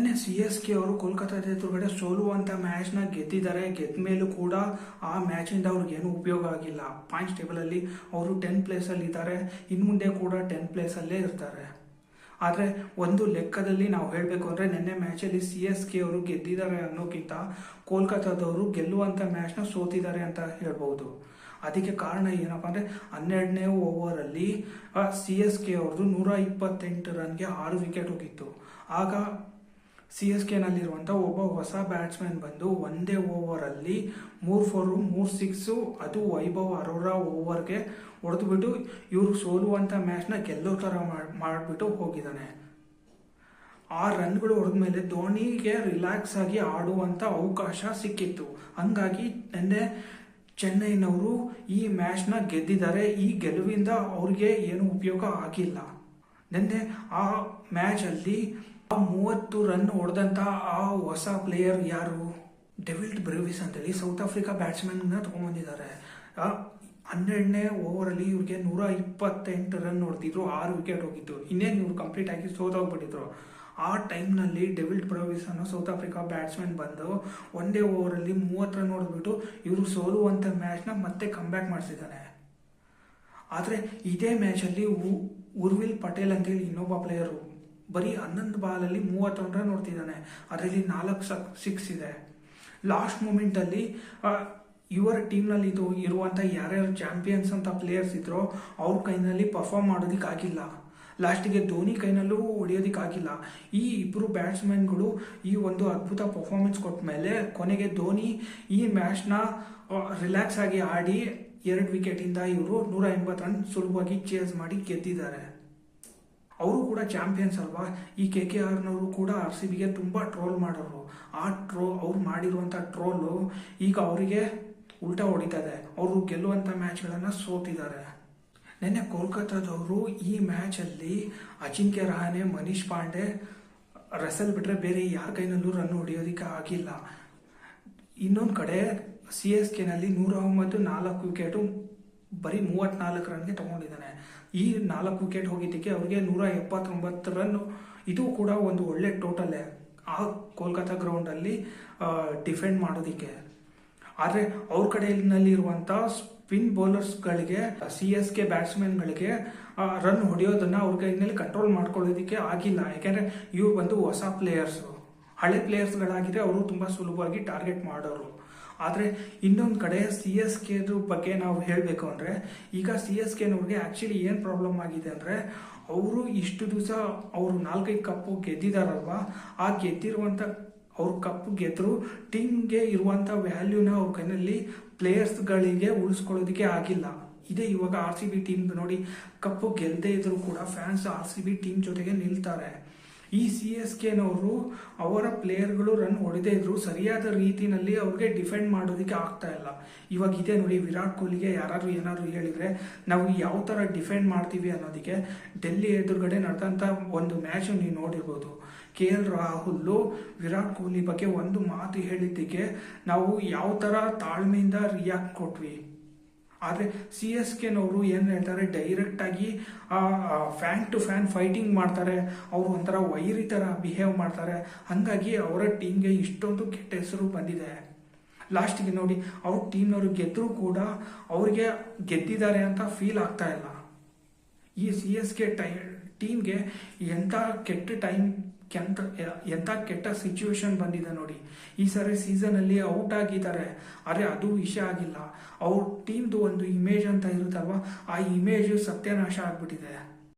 ನಿನ್ನೆ C S K ಅವರು ಕೋಲ್ಕತ್ತಾದ ಎದುರುಗಡೆ ಸೋಲುವಂತ ಮ್ಯಾಚ್ನ ಗೆದ್ದಿದ್ದಾರೆ. ಗೆದ್ದ ಮೇಲೂ ಕೂಡ ಆ ಮ್ಯಾಚಿಂದ ಅವ್ರಿಗೆ ಏನು ಉಪಯೋಗ ಆಗಿಲ್ಲ. ಪಾಯಿಂಟ್ಸ್ ಟೇಬಲ್ ಅಲ್ಲಿ ಅವರು ಟೆನ್ ಪ್ಲೇಸ್ ಅಲ್ಲಿ ಇದ್ದಾರೆ. ಇನ್ನು ಮುಂದೆ ಕೂಡ ಟೆನ್ ಪ್ಲೇಸ್ ಅಲ್ಲೇ ಇರ್ತಾರೆ. ಆದರೆ ಒಂದು ಲೆಕ್ಕದಲ್ಲಿ ನಾವು ಹೇಳಬೇಕು ಅಂದ್ರೆ ನಿನ್ನೆ ಮ್ಯಾಚ್ ಅಲ್ಲಿ ಸಿ ಎಸ್ ಕೆ ಅವರು ಗೆದ್ದಿದ್ದಾರೆ ಅನ್ನೋಕ್ಕಿಂತ ಕೋಲ್ಕತ್ತಾದವರು ಗೆಲ್ಲುವಂತ ಮ್ಯಾಚ್ನ ಸೋತಿದ್ದಾರೆ ಅಂತ ಹೇಳ್ಬಹುದು. ಅದಕ್ಕೆ ಕಾರಣ ಏನಪ್ಪಾ ಅಂದ್ರೆ ಹನ್ನೆರಡನೇ ಓವರ್ ಅಲ್ಲಿ ಸಿ ಎಸ್ ಕೆ ಅವ್ರದ್ದು ನೂರ ಇಪ್ಪತ್ತೆಂಟು ರನ್ಗೆ ಆರು ವಿಕೆಟ್ ಹೋಗಿತ್ತು. ಆಗ ಸಿ ಎಸ್ ಕೆನಲ್ಲಿರುವಂಥ ಒಬ್ಬ ಹೊಸ ಬ್ಯಾಟ್ಸ್ಮನ್ ಬಂದು ಒಂದೇ ಓವರಲ್ಲಿ ಮೂರು ಫೋರು, ಮೂರು ಸಿಕ್ಸು, ಅದು ವೈಭವ್ ಅರೋರಾ ಓವರ್ಗೆ ಹೊಡೆದ್ಬಿಟ್ಟು ಇವರು ಸೋಲುವಂಥ ಮ್ಯಾಚ್ನ ಗೆಲ್ಲೋ ಥರ ಮಾಡಿಬಿಟ್ಟು ಹೋಗಿದ್ದಾನೆ. ಆ ರನ್ಗಳು ಹೊಡೆದ್ಮೇಲೆ ಧೋನಿಗೆ ರಿಲ್ಯಾಕ್ಸ್ ಆಗಿ ಆಡುವಂಥ ಅವಕಾಶ ಸಿಕ್ಕಿತ್ತು. ಹಂಗಾಗಿ ನಿನ್ನೆ ಚೆನ್ನೈನವರು ಈ ಮ್ಯಾಚ್ನ ಗೆದ್ದಿದ್ದಾರೆ. ಈ ಗೆಲುವಿಂದ ಅವ್ರಿಗೆ ಏನು ಉಪಯೋಗ ಆಗಿಲ್ಲ. ನಿನ್ನೆ ಆ ಮ್ಯಾಚಲ್ಲಿ ಆ ಮೂವತ್ತು ರನ್ ಹೊಡೆದಂತ ಆ ಹೊಸ ಪ್ಲೇಯರ್ ಯಾರು? ಡೆವಿಲ್ಡ್ ಬ್ರೇವಿಸ್ ಅಂತೇಳಿ ಸೌತ್ ಆಫ್ರಿಕಾ ಬ್ಯಾಟ್ಸ್ಮನ್ನ ತೊಗೊಂಬಂದಿದ್ದಾರೆ. ಹನ್ನೆರಡನೇ ಓವರ್ ಅಲ್ಲಿ ಇವ್ರಿಗೆ ನೂರ ಇಪ್ಪತ್ತೆಂಟು ರನ್ ಹೊಡೆದಿದ್ರು, ಆರು ವಿಕೆಟ್ ಹೋಗಿತ್ತು. ಇನ್ನೇನು ಇವ್ರು ಕಂಪ್ಲೀಟ್ ಆಗಿ ಸೋತೋಗ್ಬಿಟ್ಟಿದ್ರು. ಆ ಟೈಮ್ನಲ್ಲಿ ಡೆವಿಲ್ಡ್ ಬ್ರವಿಸ್ ಅನ್ನೋ ಸೌತ್ ಆಫ್ರಿಕಾ ಬ್ಯಾಟ್ಸ್ಮನ್ ಬಂದು ಒಂದೇ ಓವರಲ್ಲಿ ಮೂವತ್ತು ರನ್ ಹೊಡೆದ್ಬಿಟ್ಟು ಇವರು ಸೋಲುವಂಥ ಮ್ಯಾಚ್ನ ಮತ್ತೆ ಕಮ್ಬ್ಯಾಕ್ ಮಾಡಿಸಿದ್ದಾನೆ. ಆದರೆ ಇದೇ ಮ್ಯಾಚಲ್ಲಿ ಉರ್ವಿಲ್ ಪಟೇಲ್ ಅಂತೇಳಿ ಇನ್ನೊಬ್ಬ ಪ್ಲೇಯರು ಬರೀ ಹನ್ನೊಂದು ಬಾಲಲ್ಲಿ ಮೂವತ್ತೊಂದು ರನ್ ನೋಡ್ತಿದ್ದಾನೆ. ಅದರಲ್ಲಿ ನಾಲ್ಕು ಸಿಕ್ಸ್ ಇದೆ. ಲಾಸ್ಟ್ ಮೂಮೆಂಟಲ್ಲಿ ಇವರ ಟೀಮ್ನಲ್ಲಿ ಇದು ಇರುವಂಥ ಯಾರ್ಯಾರು ಚಾಂಪಿಯನ್ಸ್ ಅಂತ ಪ್ಲೇಯರ್ಸ್ ಇದ್ರೋ, ಅವ್ರ ಕೈನಲ್ಲಿ ಪರ್ಫಾರ್ಮ್ ಮಾಡೋದಕ್ಕಾಗಿಲ್ಲ ಲಾಸ್ಟಿಗೆ ಧೋನಿ ಕೈನಲ್ಲೂ ಹೊಡೆಯೋದಕ್ಕಾಗಿಲ್ಲ ಈ ಇಬ್ಬರು ಬ್ಯಾಟ್ಸ್ಮನ್ಗಳು ಈ ಒಂದು ಅದ್ಭುತ ಪರ್ಫಾರ್ಮೆನ್ಸ್ ಕೊಟ್ಟ ಮೇಲೆ ಕೊನೆಗೆ ಧೋನಿ ಈ ಮ್ಯಾಚ್ನ ರಿಲ್ಯಾಕ್ಸ್ ಆಗಿ ಆಡಿ ಎರಡು ವಿಕೆಟಿಂದ ಇವರು ನೂರ ಎಂಬತ್ತು ರನ್ ಸುಲಭವಾಗಿ ಚೇಸ್ ಮಾಡಿ ಗೆದ್ದಿದ್ದಾರೆ. ಅವರು ಕೂಡ ಚಾಂಪಿಯನ್ಸ್ ಅಲ್ವಾ? ಈ ಕೆ ಕೆ ಆರ್ನವರು ಕೂಡ ಆರ್ ಸಿ ಬಿಗೆ ತುಂಬ ಟ್ರೋಲ್ ಮಾಡೋರು. ಆ ಟ್ರೋ, ಅವ್ರು ಮಾಡಿರುವಂಥ ಟ್ರೋಲು ಈಗ ಅವರಿಗೆ ಉಲ್ಟಾ ಹೊಡಿತದೆ. ಅವರು ಗೆಲ್ಲುವಂಥ ಮ್ಯಾಚ್ಗಳನ್ನು ಸೋತಿದ್ದಾರೆ. ನಿನ್ನೆ ಕೋಲ್ಕತ್ತಾದವರು ಈ ಮ್ಯಾಚಲ್ಲಿ ಅಜಿಂಕ್ಯ ರಹಾನೆ, ಮನೀಶ್ ಪಾಂಡೆ ರಸಲ್ ಬಿಟ್ಟರೆ ಬೇರೆ ಯಾರ ಕೈನಲ್ಲೂ ರನ್ ಹೊಡೆಯೋದಕ್ಕೆ ಆಗಿಲ್ಲ. ಇನ್ನೊಂದು ಕಡೆ ಸಿ ಎಸ್ ಕೆನಲ್ಲಿ ನೂರ ಒಂಬತ್ತು ನಾಲ್ಕು ವಿಕೆಟು ಬರೀ ಮೂವತ್ನಾಲ್ಕು ರನ್ಗೆ ತಗೊಂಡಿದ್ದಾನೆ. ಈ ನಾಲ್ಕು ವಿಕೆಟ್ ಹೋಗಿದ್ದಕ್ಕೆ ಅವ್ರಿಗೆ ನೂರ ಎಪ್ಪತ್ತೊಂಬತ್ತು ರನ್ ಇದು ಕೂಡ ಒಂದು ಒಳ್ಳೆ ಟೋಟಲ್ಲೇ ಆ ಕೋಲ್ಕತ್ತಾ ಗ್ರೌಂಡಲ್ಲಿ ಡಿಫೆಂಡ್ ಮಾಡೋದಿಕ್ಕೆ. ಆದರೆ ಅವ್ರ ಕಡೆಯಲ್ಲಿ ಇರುವಂಥ ಸ್ಪಿನ್ ಬೌಲರ್ಸ್ಗಳಿಗೆ, ಸಿ ಎಸ್ ಕೆ ಬ್ಯಾಟ್ಸ್ಮನ್ಗಳಿಗೆ ರನ್ ಹೊಡೆಯೋದನ್ನು ಅವ್ರ ಕೈನಲ್ಲಿ ಕಂಟ್ರೋಲ್ ಮಾಡ್ಕೊಳ್ಳೋದಕ್ಕೆ ಆಗಿಲ್ಲ. ಯಾಕೆಂದರೆ ಇವ್ರು ಬಂದು ಹೊಸ ಪ್ಲೇಯರ್ಸು. ಹಳೆ ಪ್ಲೇಯರ್ಸ್ಗಳಾಗಿದ್ರೆ ಅವರು ತುಂಬ ಸುಲಭವಾಗಿ ಟಾರ್ಗೆಟ್ ಮಾಡೋರು. ಆದರೆ ಇನ್ನೊಂದು ಕಡೆ ಸಿ ಎಸ್ ಕೆ ಬಗ್ಗೆ ನಾವು ಹೇಳಬೇಕು ಅಂದರೆ, ಈಗ ಸಿ ಎಸ್ ಕೆನವ್ರಿಗೆ ಆ್ಯಕ್ಚುಲಿ ಏನು ಪ್ರಾಬ್ಲಮ್ ಆಗಿದೆ ಅಂದರೆ, ಅವರು ಇಷ್ಟು ದಿವಸ ಅವರು ನಾಲ್ಕೈದು ಕಪ್ಪು ಗೆದ್ದಿದಾರಲ್ವಾ? ಆ ಗೆದ್ದಿರುವಂಥ ಅವ್ರ ಕಪ್ಪು ಗೆದ್ರು ಟೀಮ್ಗೆ ಇರುವಂಥ ವ್ಯಾಲ್ಯೂನ ಅವ್ರ ಕೈನಲ್ಲಿ ಪ್ಲೇಯರ್ಸ್ಗಳಿಗೆ ಉಳಿಸ್ಕೊಳ್ಳೋದಕ್ಕೆ ಆಗಿಲ್ಲ. ಇದೇ ಇವಾಗ ಆರ್ ಸಿ ಬಿ ಟೀಮ್ ನೋಡಿ, ಕಪ್ಪು ಗೆಲ್ಲದೆ ಇದ್ರು ಕೂಡ fans R C B team ಜೊತೆಗೆ ನಿಲ್ತಾರೆ. ಈ ಸಿ ಎಸ್ ಕೆನವರು ಅವರ ಪ್ಲೇಯರ್ಗಳು ರನ್ ಹೊಡೆದೇ ಇದ್ರು. ಸರಿಯಾದ ರೀತಿನಲ್ಲಿ ಅವ್ರಿಗೆ ಡಿಫೆಂಡ್ ಮಾಡೋದಕ್ಕೆ ಆಗ್ತಾ ಇಲ್ಲ. ಇವಾಗ ಇದೆ ನೋಡಿ, ವಿರಾಟ್ ಕೊಹ್ಲಿಗೆ ಯಾರಾದರೂ ಏನಾದರೂ ಹೇಳಿದ್ರೆ, ನಾವು ಯಾವ ಥರ ಡಿಫೆಂಡ್ ಮಾಡ್ತೀವಿ ಅನ್ನೋದಕ್ಕೆ ಡೆಲ್ಲಿ ಎದುರುಗಡೆ ನಡೆದಂಥ ಒಂದು ಮ್ಯಾಚು ನೀವು ನೋಡಿರ್ಬೋದು. ಕೆ ಎಲ್ ರಾಹುಲ್ ವಿರಾಟ್ ಕೊಹ್ಲಿ ಬಗ್ಗೆ ಒಂದು ಮಾತು ಹೇಳಿದ್ದಕ್ಕೆ ನಾವು ಯಾವ ಥರ ತಾಳ್ಮೆಯಿಂದ ರಿಯಾಕ್ಟ್ ಕೊಟ್ವಿ. ಆದರೆ ಸಿ ಎಸ್ ಕೆನವರು ಏನು ಹೇಳ್ತಾರೆ ಡೈರೆಕ್ಟಾಗಿ ಫ್ಯಾನ್ ಟು ಫ್ಯಾನ್ ಫೈಟಿಂಗ್ ಮಾಡ್ತಾರೆ. ಅವರು ಒಂಥರ ವೈರಿ ಥರ ಬಿಹೇವ್ ಮಾಡ್ತಾರೆ. ಹಾಗಾಗಿ ಅವರ ಟೀಮ್ಗೆ ಇಷ್ಟೊಂದು ಕೆಟ್ಟ ಹೆಸರು ಬಂದಿದೆ. ಲಾಸ್ಟಿಗೆ ನೋಡಿ, ಅವ್ರ ಟೀಮ್ನವರು ಗೆದ್ದರೂ ಕೂಡ ಅವ್ರಿಗೆ ಗೆದ್ದಿದ್ದಾರೆ ಅಂತ ಫೀಲ್ ಆಗ್ತಾ ಇಲ್ಲ. ಈ ಸಿ ಎಸ್ ಕೆ ಟೈ ಟೀಮ್ಗೆ ಎಂಥ ಕೆಟ್ಟ ಟೈಮ್ ಕೆಂತ ಎಂಥ ಕೆಟ್ಟ ಸಿಚುವೇಶನ್ ಬಂದಿದೆ ನೋಡಿ. ಈ ಸರಿ ಸೀಸನ್ ಅಲ್ಲಿ ಔಟ್ ಆಗಿದ್ದಾರೆ. ಅರೆ, ಅದು ವಿಷಯ ಆಗಿಲ್ಲ. ಅವ್ರ ಟೀಮ್ದು ಒಂದು ಇಮೇಜ್ ಅಂತ ಇರುತ್ತಲ್ವ? ಆ ಇಮೇಜ್ ಸತ್ಯನಾಶ ಆಗ್ಬಿಟ್ಟಿದೆ.